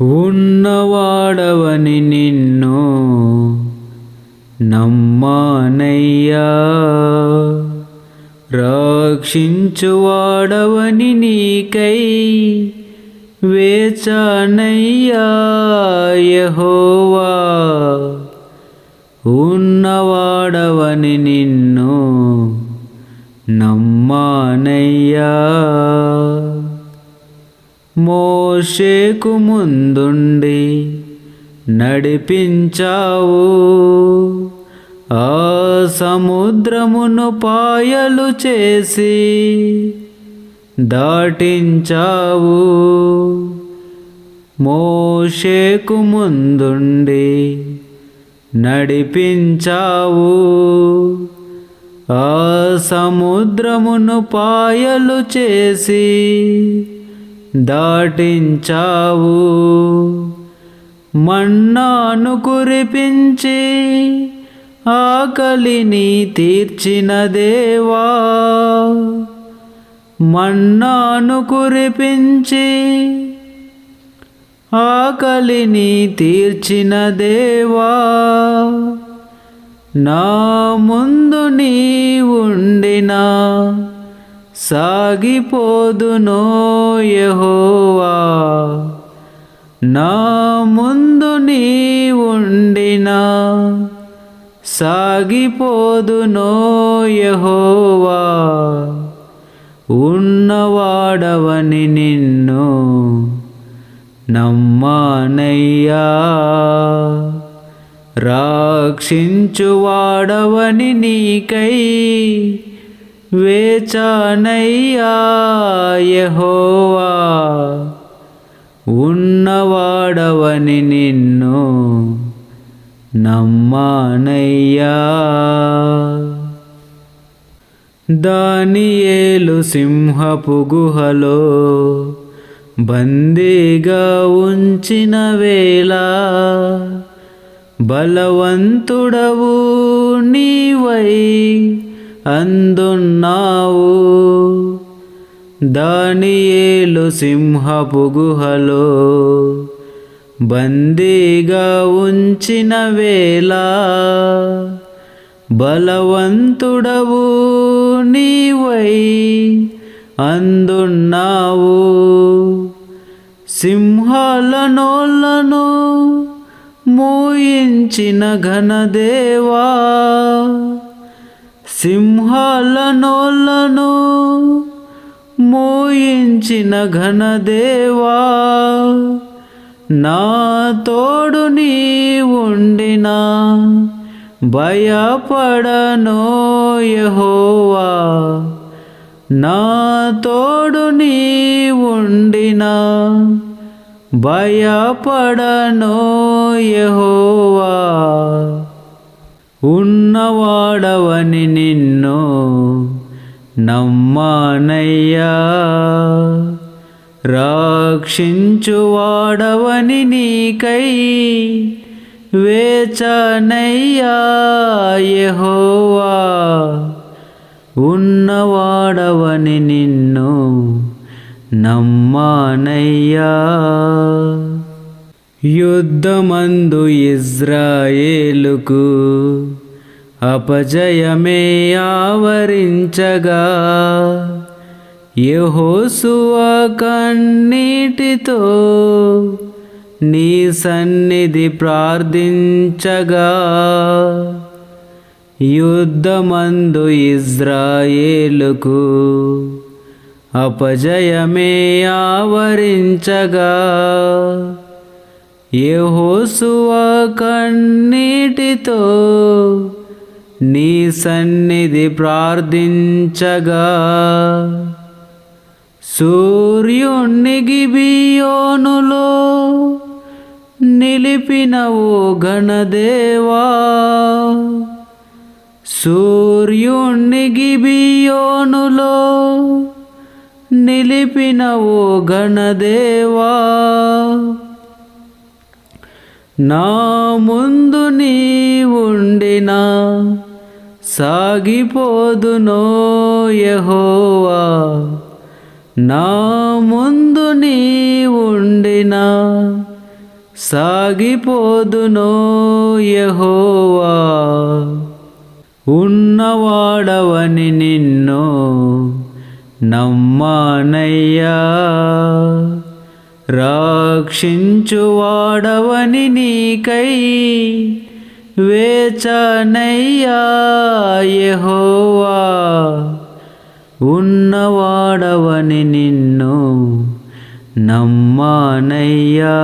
ఉన్నవాడవని నిన్ను నమ్మానయ్యా. రక్షించువాడవని నీకై వేచానయ్యా. యహోవా ఉన్నవాడవని నిన్ను నమ్మ మోషేకు ముందుండి నడిపించావు. ఆ సముద్రమును పాయలు చేసి దాటించావు. మోషేకు ముందుండి నడిపించావు. ఆ సముద్రమును పాయలు చేసి దాటించావు. మన్నాను కురిపించి ఆకలిని తీర్చిన దేవా. మన్నాను కురిపించి ఆకలిని తీర్చిన దేవా. నా ముందు నీ ఉండినా సాగిపోదునో యహోవా. నా ముందు నీ ఉండినా సాగిపోదునో యహోవా. ఉన్నవాడవని నిన్ను నమ్మానయ్యా. రాక్షించువాడవని నీకై వేచానయ్యా యహోవా ఉన్నవాడవని నిన్ను నమ్మానయ్యా. దానియేలు సింహపు గుహలో బందీగా ఉంచిన వేళ బలవంతుడవు నీవై అందున్నావు. దానియేలు సింహపు గుహలో బందీగా ఉంచిన వేళ బలవంతుడవు నీవై అందున్నావు. సింహాల నోళ్ళను మూయించిన ఘనదేవా సింహాలనోళ్ళను మోయించిన ఘనదేవా నా తోడు నీ ఉండినా భయపడనో యహోవా నా తోడు నీ ఉండినా భయపడనో యహోవా. అని నిన్ను నమ్మానయ్యా. రాక్షించువాడవని నీకై వేచనయ్యా యహోవా. ఉన్నవాడవని నిన్ను నమ్మానయ్యా. యుద్ధమందు ఇజ్రాయేలుకు అపజయమే ఆవరించగా. యహోసువ కన్నీటితో నీ సన్నిధి ప్రార్థించగా. యుద్ధమందు ఇజ్రాయేలుకు అపజయమే ఆవరించగా. యహోసువ కన్నీటితో నీ సన్నిధి ప్రార్థించగా. సూర్యుణ్ణి గిబియోనులో నిలిపినవు గణదేవా సూర్యుణ్ణి గిబియోనులో నిలిపినవు గణదేవా నా ముందు నీ ఉండినా సాగిపోదునో యహోవా. నా ముందు నీ ఉండినా సాగిపోదునో యహోవా. ఉన్నవాడవని నిన్ను నమ్మానయ్యా. రక్షించువాడవని నీకై వేచనయ్యా యెహోవా ఉన్నవాడవని నిన్ను నమ్మానయ్యా.